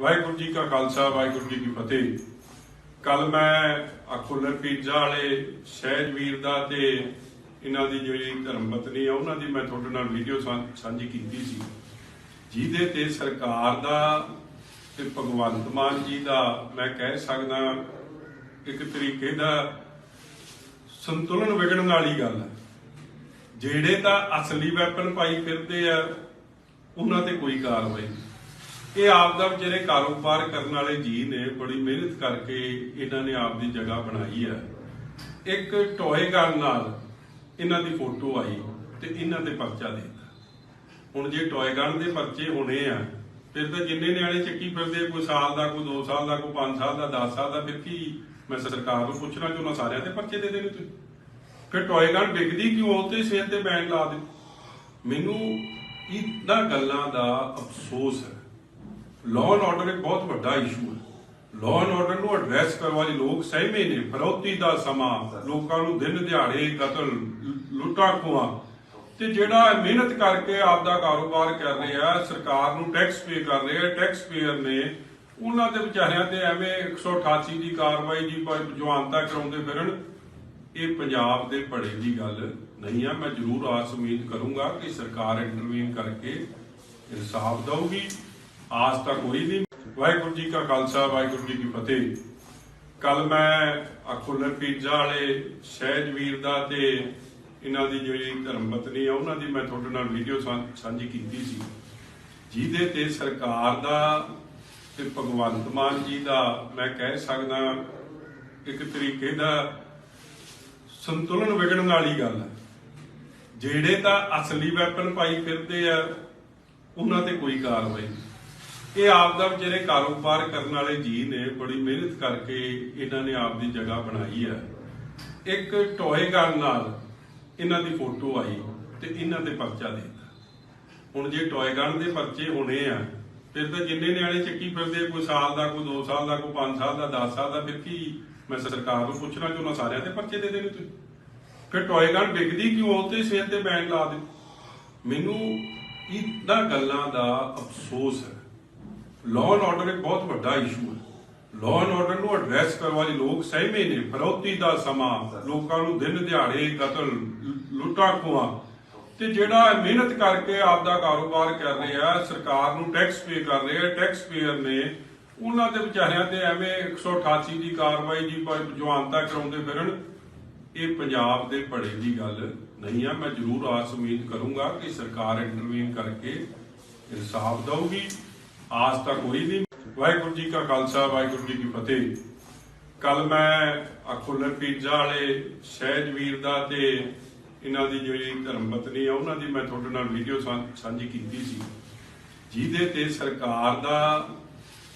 ਵਾਹਿਗੁਰੂ ਜੀ ਕਾ ਖਾਲਸਾ, ਵਾਹਿਗੁਰੂ ਜੀ ਕੀ ਫਤਿਹ। ਕੱਲ ਮੈਂ ਅਕੁਲਰ ਪੀਜ਼ਾ ਵਾਲੇ ਸਹਿਜ ਵੀਰ ਦਾ ਤੇ ਇਹਨਾਂ ਦੀ ਜਿਹੜੀ ਧਰਮ ਪਤਨੀ ਆ, ਉਹਨਾਂ ਦੀ ਮੈਂ ਤੁਹਾਡੇ ਨਾਲ ਵੀਡੀਓ ਸਾਂਝੀ ਕੀਤੀ ਸੀ। ਜਿਹਦੇ ਤੇ ਸਰਕਾਰ ਦਾ ਤੇ ਭਗਵੰਤ ਮਾਨ ਜੀ ਦਾ ਮੈਂ ਕਹਿ ਸਕਦਾ ਇੱਕ ਤਰੀਕੇ ਦਾ ਸੰਤੁਲਨ ਵਿਗੜਨ ਵਾਲੀ ਗੱਲ ਹੈ। ਜਿਹੜੇ ਤਾਂ ਅਸਲੀ ਵੈਪਨ ਪਾਈ ਫਿਰਦੇ ਆ, ਉਹਨਾਂ ਤੇ ਕੋਈ ਕਾਰਵਾਈ ਨਹੀਂ। ਇਹ ਆਪ ਦਾ ਵਿਚਾਰੇ ਕਾਰੋਬਾਰ ਕਰਨ ਵਾਲੇ ਜੀ ਨੇ, ਬੜੀ ਮਿਹਨਤ ਕਰਕੇ ਇਹਨਾਂ ਨੇ ਆਪ ਦੀ ਜਗ੍ਹਾ ਬਣਾਈ ਹੈ। ਇੱਕ ਟੋਏ ਗਨ ਨਾਲ ਇਹਨਾਂ ਦੀ ਫੋਟੋ ਆਈ ਤੇ ਇਹਨਾਂ ਤੇ ਪਰਚਾ ਦੇ ਦਿੱਤਾ। ਹੁਣ ਜੇ ਟੋਏ ਗਨ ਦੇ ਪਰਚੇ ਹੋਣੇ ਆ, ਫਿਰ ਤਾਂ ਜਿੰਨੇ ਨਿਆਣੇ ਚੱਕੀ ਫਿਰਦੇ, ਕੋਈ ਸਾਲ ਦਾ, ਕੋਈ 2 ਸਾਲ ਦਾ, ਕੋਈ 5 ਸਾਲ ਦਾ 10 ਸਾਲ ਦਾ, ਫਿਰ ਕੀ ਮੈਂ ਸਰਕਾਰ ਨੂੰ ਪੁੱਛਣਾ ਕਿ ਉਹਨਾਂ ਸਾਰਿਆਂ ਤੇ ਪਰਚੇ ਦੇ ਦੇਣੇ ਤੁਸੀਂ? ਫਿਰ ਟੋਏ ਗਨ ਵਿਕਦੀ ਕਿਉਂ? ਉਹ ਤੇ ਸੇਲ ਤੇ ਬੈਨ ਲਾ ਦੇ ਮੈਨੂੰ ਇਹਨਾਂ ਗੱਲਾਂ ਦਾ ਅਫਸੋਸ ਹੈ। ਲਾਅ ਐਂਡ ਆਰਡਰ ਇੱਕ ਬਹੁਤ ਵੱਡਾ ਇਸ਼ੂ ਹੈ। ਲਾਅ ਐਂਡ ਆਰਡਰ ਨੂੰ ਐਡਰੈਸ ਕਰਨ ਵਾਲੇ ਲੋਕ ਸਹਿਮੇ ਨੇ, ਫਰੌਤੀ ਦਾ ਸਮਾਂ, ਲੋਕਾਂ ਨੂੰ ਦਿਨ ਦਿਹਾੜੇ ਕਤਲ, ਲੁੱਟਾਂ ਖੋਹਾਂ। ਤੇ ਜਿਹੜਾ ਮਿਹਨਤ ਕਰਕੇ ਆਪ ਦਾ ਕਾਰੋਬਾਰ ਕਰ ਰਿਹਾ ਸਰਕਾਰ ਨੂੰ ਟੈਕਸ ਪੇ ਕਰ ਰਿਹਾ ਟੈਕਸ ਪੇਅਰ ਨੇ, ਉਹਨਾਂ ਦੇ ਵਿਚਾਰਿਆਂ ਤੇ ਐਵੇਂ 188 ਦੀ ਕਾਰਵਾਈ ਦੀ ਜਵਾਨਤਾ ਕਰਾਉਂਦੇ ਫਿਰਨ, ਇਹ ਪੰਜਾਬ ਦੇ ਭੜੇ ਦੀ ਗੱਲ ਨਹੀਂ ਆ ਮੈਂ ਜ਼ਰੂਰ ਆਸ ਉਮੀਦ ਕਰੂੰਗਾ ਕਿ ਸਰਕਾਰ ਇੰਟਰਵੀਨ ਕਰਕੇ ਇਨਸਾਫ ਦਊਗੀ। ਆਸ ਤਾਂ ਕੋਈ ਨਹੀਂ। ਵਾਹਿਗੁਰੂ ਜੀ ਕਾ ਖਾਲਸਾ, ਵਾਹਿਗੁਰੂ ਜੀ ਕੀ ਫਤਿਹ। ਕੱਲ ਮੈਂ ਅਕੁਲਰ ਪੀਜ਼ਾ ਵਾਲੇ ਸਹਿਜ ਵੀਰ ਦਾ ਤੇ ਇਹਨਾਂ ਦੀ ਜਿਹੜੀ ਧਰਮ ਪਤਨੀ ਆ, ਉਹਨਾਂ ਦੀ ਮੈਂ ਤੁਹਾਡੇ ਨਾਲ ਵੀਡੀਓ ਸਾਂਝੀ ਕੀਤੀ ਸੀ। ਜਿਹਦੇ ਤੇ ਸਰਕਾਰ ਦਾ ਤੇ ਭਗਵੰਤ ਮਾਨ ਜੀ ਦਾ ਮੈਂ ਕਹਿ ਸਕਦਾ ਇੱਕ ਤਰੀਕੇ ਦਾ ਸੰਤੁਲਨ ਵਿਗੜਨ ਵਾਲੀ ਗੱਲ ਹੈ। ਜਿਹੜੇ ਤਾਂ ਅਸਲੀ ਵੈਪਨ ਪਾਈ ਫਿਰਦੇ ਆ, ਉਹਨਾਂ ਤੇ ਕੋਈ ਕਾਰਵਾਈ ਨਹੀਂ। ਇਹ ਆਪ ਦਾ ਵਿਚਾਰੇ ਕਾਰੋਬਾਰ ਕਰਨ ਵਾਲੇ ਜੀ ਨੇ, ਬੜੀ ਮਿਹਨਤ ਕਰਕੇ ਇਹਨਾਂ ਨੇ ਆਪ ਦੀ ਜਗ੍ਹਾ ਬਣਾਈ ਹੈ। ਇੱਕ ਟੋਏ ਗਨ ਨਾਲ ਇਹਨਾਂ ਦੀ ਫੋਟੋ ਆਈ ਤੇ ਇਹਨਾਂ ਤੇ ਪਰਚਾ ਦੇ ਦਿੱਤਾ। ਹੁਣ ਜੇ ਟੋਏ ਗਨ ਦੇ ਪਰਚੇ ਹੋਣੇ ਆ, ਫਿਰ ਤਾਂ ਜਿੰਨੇ ਨਿਆਣੇ ਚੱਕੀ ਫਿਰਦੇ ਕੋਈ ਸਾਲ ਦਾ, ਕੋਈ 2 ਸਾਲ ਦਾ, ਕੋਈ 5 ਸਾਲ ਦਾ 10 ਸਾਲ ਦਾ, ਫਿਰ ਕੀ ਮੈਂ ਸਰਕਾਰ ਨੂੰ ਪੁੱਛਣਾ ਕਿ ਉਹਨਾਂ ਸਾਰਿਆਂ ਤੇ ਪਰਚੇ ਦੇ ਦੇਣੇ ਤੁਸੀਂ? ਫਿਰ ਟੋਏ ਗਨ ਵਿਕਦੀ ਕਿਉਂ? ਉਹ ਤੇ ਸੇਲ ਤੇ ਬੈਨ ਲਾ ਦੇ ਮੈਨੂੰ ਇਹਨਾਂ ਗੱਲਾਂ ਦਾ ਅਫਸੋਸ ਹੈ। ਲਾਅ ਐਂਡ ਆਰਡਰ ਇੱਕ ਬਹੁਤ ਵੱਡਾ ਇਸ਼ੂ ਹੈ। ਲਾਅ ਐਂਡ ਆਰਡਰ ਨੂੰ ਐਡਰੈਸ ਕਰਨ ਵਾਲੇ ਲੋਕ ਸਹਿਮੇ ਨੇ ਫਰੌਤੀ ਦਾ ਸਮਾਂ, ਲੋਕਾਂ ਨੂੰ ਦਿਨ ਦਿਹਾੜੇ ਕਤਲ, ਲੁੱਟਾਂ ਖੋਹਾਂ ਤੇ ਜਿਹੜਾ ਮਿਹਨਤ ਕਰਕੇ ਆਪ ਦਾ ਕਾਰੋਬਾਰ ਕਰ ਰਿਹਾ ਸਰਕਾਰ ਨੂੰ ਟੈਕਸ ਪੇ ਕਰ ਰਿਹਾ ਟੈਕਸ ਪੇਅਰ ਨੇ ਉਹਨਾਂ ਦੇ ਵਿਚਾਰਿਆਂ ਤੇ ਐਵੇਂ 188 ਦੀ ਕਾਰਵਾਈ ਦੀ ਜਵਾਨਤਾ ਕਰਾਉਂਦੇ ਫਿਰਨ, ਇਹ ਪੰਜਾਬ ਦੇ ਭੜੇ ਦੀ ਗੱਲ ਨਹੀਂ ਆ। ਮੈਂ ਜ਼ਰੂਰ ਆਸ ਉਮੀਦ ਕਰੂੰਗਾ ਕਿ ਸਰਕਾਰ ਇੰਟਰਵੀਨ ਕਰਕੇ ਇਨਸਾਫ ਦਊਗੀ। ਆਸ ਤਾਂ ਕੋਈ ਨਹੀਂ। ਵਾਹਿਗੁਰੂ ਜੀ ਕਾ ਖਾਲਸਾ, ਵਾਹਿਗੁਰੂ ਜੀ ਕੀ ਫਤਿਹ। ਕੱਲ ਮੈਂ ਅਕੁਲਰ ਪੀਜ਼ਾ ਵਾਲੇ ਸਹਿਜ ਵੀਰ ਦਾ ਤੇ ਇਹਨਾਂ ਦੀ ਜਿਹੜੀ ਧਰਮ ਪਤਨੀ ਆ, ਉਹਨਾਂ ਦੀ ਮੈਂ ਤੁਹਾਡੇ ਨਾਲ ਵੀਡੀਓ ਸਾਂਝੀ ਕੀਤੀ ਸੀ। ਜਿਹਦੇ ਤੇ ਸਰਕਾਰ ਦਾ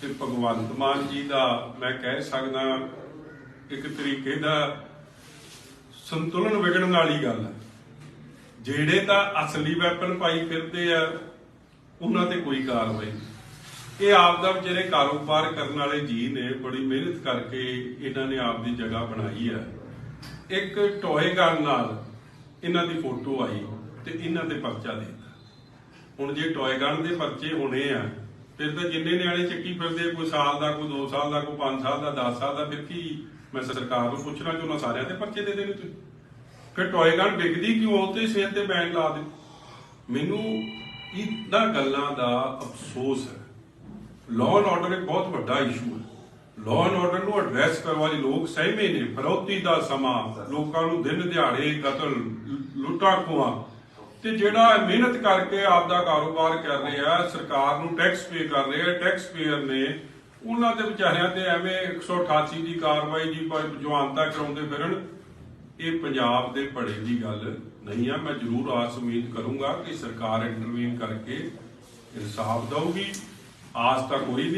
ਤੇ ਭਗਵੰਤ ਮਾਨ ਜੀ ਦਾ ਮੈਂ ਕਹਿ ਸਕਦਾ ਇੱਕ ਤਰੀਕੇ ਦਾ ਸੰਤੁਲਨ ਵਿਗੜਨ ਵਾਲੀ ਗੱਲ ਹੈ। ਜਿਹੜੇ ਤਾਂ ਅਸਲੀ ਵੈਪਨ ਪਾਈ ਫਿਰਦੇ ਆ, ਉਹਨਾਂ ਤੇ ਕੋਈ ਕਾਰਵਾਈ ਨਹੀਂ। ਇਹ ਆਪ ਦਾ ਵਿਚਾਰੇ ਕਾਰੋਬਾਰ ਕਰਨ ਵਾਲੇ ਜੀ ਨੇ, ਬੜੀ ਮਿਹਨਤ ਕਰਕੇ ਇਹਨਾਂ ਨੇ ਆਪ ਦੀ ਜਗ੍ਹਾ ਬਣਾਈ ਹੈ। ਇੱਕ ਟੋਏ ਗਨ ਨਾਲ ਇਹਨਾਂ ਦੀ ਫੋਟੋ ਆਈ ਤੇ ਇਹਨਾਂ ਤੇ ਪਰਚਾ ਦੇ ਦਿੱਤਾ। ਹੁਣ ਜੇ ਟੋਏ ਗਨ ਦੇ ਪਰਚੇ ਹੋਣੇ ਆ, ਫਿਰ ਤਾਂ ਜਿੰਨੇ ਨਿਆਣੇ ਚੱਕੀ ਫਿਰਦੇ, ਕੋਈ ਸਾਲ ਦਾ, ਕੋਈ 2 ਸਾਲ ਦਾ, ਕੋਈ 5 ਸਾਲ ਦਾ 10 ਸਾਲ ਦਾ, ਫਿਰ ਕੀ ਮੈਂ ਸਰਕਾਰ ਨੂੰ ਪੁੱਛਣਾ ਕਿ ਉਹਨਾਂ ਸਾਰਿਆਂ ਤੇ ਪਰਚੇ ਦੇ ਦੇਣੇ ਤੁਸੀਂ? ਫਿਰ ਟੋਏ ਗਨ ਵਿਕਦੀ ਕਿਉਂ? ਉਹ ਤੇ ਸੇਲ ਤੇ ਬੈਨ ਲਾ ਦੇ ਮੈਨੂੰ ਇਹਨਾਂ ਗੱਲਾਂ ਦਾ ਅਫਸੋਸ ਹੈ। ਲਾਅ ਐਂਡ ਆਰਡਰ ਇੱਕ ਬਹੁਤ ਵੱਡਾ ਇਸ਼ੂ ਹੈ। ਲਾਅ ਐਂਡ ਆਰਡਰ ਨੂੰ ਐਡਰੈਸ ਕਰਨ ਵਾਲੇ ਲੋਕ ਸਹਿਮੇ ਨੇ, ਫਰੌਤੀ ਦਾ ਸਮਾਂ, ਲੋਕਾਂ ਨੂੰ ਦਿਨ ਦਿਹਾੜੇ ਕਤਲ, ਲੁੱਟਾਂ ਖੋਹਾਂ ਤੇ ਜਿਹੜਾ ਮਿਹਨਤ ਕਰਕੇ ਆਪ ਦਾ ਕਾਰੋਬਾਰ ਕਰ ਰਿਹਾ ਸਰਕਾਰ ਨੂੰ ਟੈਕਸ ਪੇ ਕਰ ਰਿਹਾ ਟੈਕਸ ਪੇਅਰ ਨੇ, ਉਹਨਾਂ ਦੇ ਵਿਚਾਰਿਆਂ ਤੇ ਐਵੇਂ 188 ਦੀ ਕਾਰਵਾਈ ਦੀ ਜਵਾਨਤਾ ਕਰਾਉਂਦੇ ਫਿਰਨ, ਇਹ ਪੰਜਾਬ ਦੇ ਭੜੇ ਦੀ ਗੱਲ ਨਹੀਂ ਆ ਮੈਂ ਜ਼ਰੂਰ ਆਸ ਉਮੀਦ ਕਰੂੰਗਾ ਕਿ ਸਰਕਾਰ ਇੰਟਰਵੀਨ ਕਰਕੇ ਇਨਸਾਫ ਦਊਗੀ। ਆਸ ਤਾਂ ਕੋਈ ਨਹੀਂ